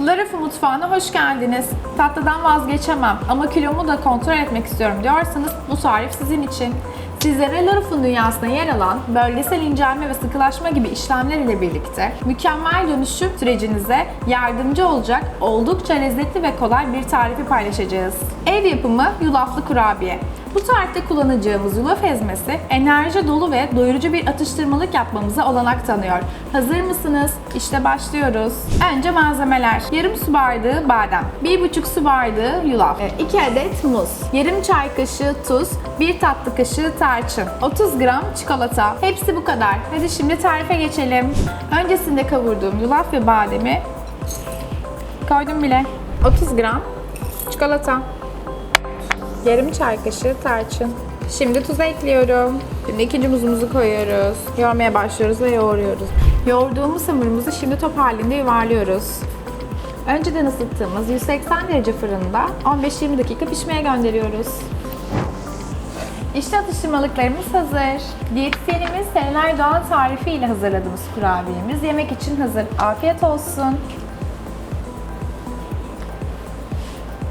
Larafı mutfağına hoş geldiniz. Tatlıdan vazgeçemem ama kilomu da kontrol etmek istiyorum diyorsanız bu tarif sizin için. Sizlere Laraf'ın dünyasında yer alan bölgesel incelme ve sıkılaşma gibi işlemler ile birlikte mükemmel dönüşüm sürecinize yardımcı olacak oldukça lezzetli ve kolay bir tarifi paylaşacağız. Ev yapımı yulaflı kurabiye. Bu tarifte kullanacağımız yulaf ezmesi enerji dolu ve doyurucu bir atıştırmalık yapmamıza olanak tanıyor. Hazır mısınız? İşte başlıyoruz. Önce malzemeler. Yarım su bardağı badem, 1,5 su bardağı yulaf, 2 adet muz, yarım çay kaşığı tuz, 1 tatlı kaşığı tarçın, 30 gram çikolata. Hepsi bu kadar. Hadi şimdi tarife geçelim. Öncesinde kavurduğum yulaf ve bademi koydum bile. 30 gram çikolata. Yarım çay kaşığı tarçın. Şimdi tuz ekliyorum. Şimdi ikinci muzumuzu koyuyoruz. Yoğurmaya başlıyoruz ve yoğuruyoruz. Yoğurduğumuz hamurumuzu şimdi top halinde yuvarlıyoruz. Önceden ısıttığımız 180 derece fırında 15-20 dakika pişmeye gönderiyoruz. İşte atıştırmalıklarımız hazır. Diyetisyenimiz Serenay Doğan tarifiyle hazırladığımız kurabiyemiz yemek için hazır. Afiyet olsun.